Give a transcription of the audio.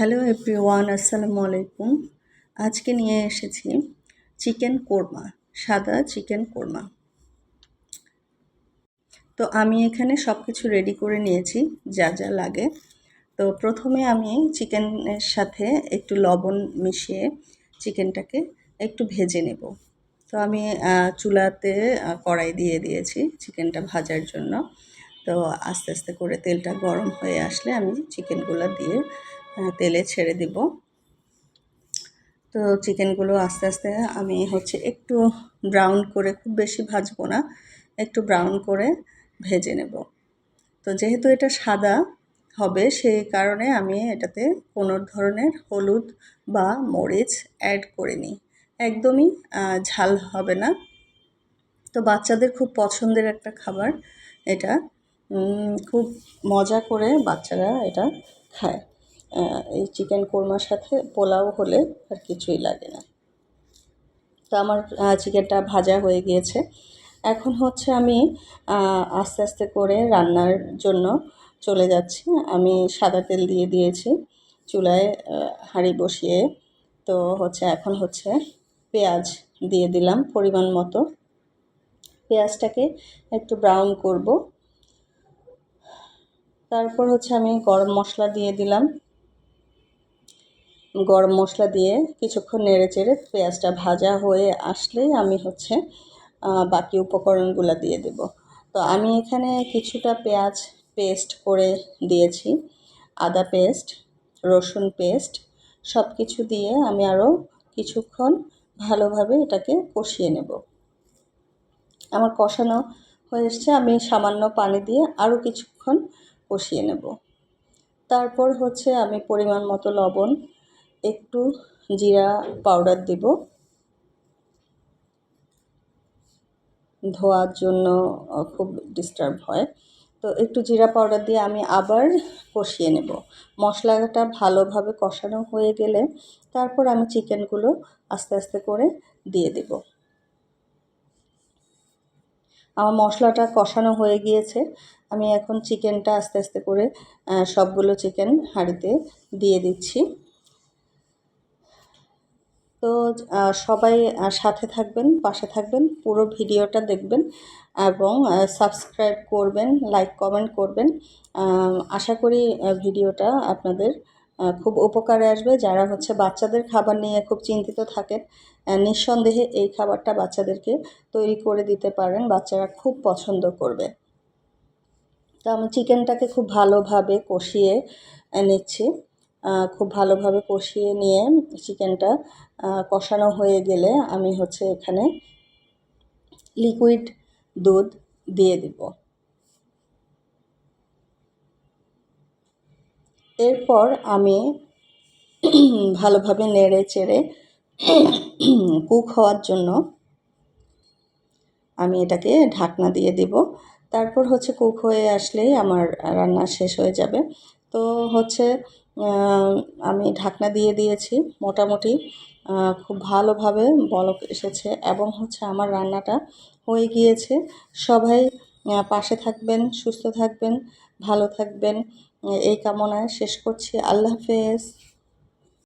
Hello everyone, আসসালামু আলাইকুম। আজকে নিয়ে এসেছি চিকেন কোরমা, সাদা চিকেন কোরমা। তো আমি এখানে সব কিছু রেডি করে নিয়েছি, যা যা লাগে। তো প্রথমে আমি চিকেনের সাথে একটু লবণ মিশিয়ে চিকেনটাকে একটু ভেজে নেব। তো আমি চুলাতে কড়াই দিয়ে দিয়েছি চিকেনটা ভাজার জন্য। তো আস্তে আস্তে করে তেলটা গরম হয়ে আসলে আমি চিকেনগুলো দিয়ে তেলে ছেড়ে দিব। তো চিকেনগুলো আস্তে আস্তে আমি হচ্ছে একটু ব্রাউন করে, খুব বেশি ভাজবো না, একটু ব্রাউন করে ভেজে নেব। তো যেহেতু এটা সাদা হবে, সেই কারণে আমি এটাতে কোনো ধরনের হলুদ বা মরিচ অ্যাড করিনি। একদমই ঝাল হবে না। তো বাচ্চাদের খুব পছন্দের একটা খাবার এটা। খুব মজা করে বাচ্চারা এটা খায়। এই চিকেন কোরমার সাথে পোলাও হলে আর কিছুই লাগে না। তো আমার চিকেনটা ভাজা হয়ে গিয়েছে। এখন হচ্ছে আমি আস্তে আস্তে করে রান্নার জন্য চলে যাচ্ছি। আমি সাদা তেল দিয়ে দিয়েছি চুলায় হাঁড়ি বসিয়ে। তো হচ্ছে এখন হচ্ছে পেঁয়াজ দিয়ে দিলাম পরিমাণ মতো। পেঁয়াজটাকে একটু ব্রাউন করব। তারপর হচ্ছে আমি গরম মশলা দিয়ে দিলাম। গরম মশলা দিয়ে কিছুক্ষণ নেড়ে চেড়ে পেঁয়াজটা ভাজা হয়ে আসলেই আমি হচ্ছে বাকি উপকরণগুলো দিয়ে দেব। তো আমি এখানে কিছুটা পেঁয়াজ পেস্ট করে দিয়েছি, আদা পেস্ট, রসুন পেস্ট সব কিছু দিয়ে আমি আরও কিছুক্ষণ ভালোভাবে এটাকে কষিয়ে নেব। আমার কষানো হয়ে এসছে, আমি সামান্য পানি দিয়ে আরও কিছুক্ষণ কষিয়ে নেব। তারপর হচ্ছে আমি পরিমাণ মতো লবণ একটু জিরা পাউডার দেব। ধোয়ার জন্য খুব ডিস্টার্ব হয়। তো একটু জিরা পাউডার দিয়ে আমি আবার কষিয়ে নেব। মশলাটা ভালোভাবে কষানো হয়ে গেলে তারপর আমি চিকেনগুলো আস্তে আস্তে করে দিয়ে দেব। আমার মশলাটা কষানো হয়ে গিয়েছে। আমি এখন চিকেনটা আস্তে আস্তে করে সবগুলো চিকেন হাঁড়িতে দিয়ে দিচ্ছি। তো সবাই সাথে থাকবেন, পাশে থাকবেন, পুরো ভিডিওটা দেখবেন এবং সাবস্ক্রাইব করবেন, লাইক, কমেন্ট করবেন। আশা করি ভিডিওটা আপনাদের খুব উপকারে আসবে। যারা হচ্ছে বাচ্চাদের খাবার নিয়ে খুব চিন্তিত থাকেন নিঃসন্দেহে এই খাবারটা বাচ্চাদেরকে তৈরি করে দিতে পারেন, বাচ্চারা খুব পছন্দ করবে। তো, আমি চিকেনটাকে খুব ভালোভাবে কষিয়ে নিচ্ছি। খুব ভালোভাবে কষিয়ে নিয়ে চিকেনটা কষানো হয়ে গেলে আমি হচ্ছে এখানে লিকুইড দুধ দিয়ে দিব। এরপর আমি ভালোভাবে নেড়ে চেড়ে কুক হওয়ার জন্য আমি এটাকে ঢাকনা দিয়ে দিব। তারপর হচ্ছে কুক হয়ে আসলেই আমার রান্না শেষ হয়ে যাবে। তো হচ্ছে আমি ঢাকনা দিয়ে দিয়েছি মোটামুটি খুব ভালোভাবে বলক এসেছে এবং হচ্ছে আমার রান্নাটা হয়ে গিয়েছে। সবাই পাশে থাকবেন, সুস্থ থাকবেন, ভালো থাকবেন। এই কামনায় শেষ করছি। আল্লাহ হাফেজ।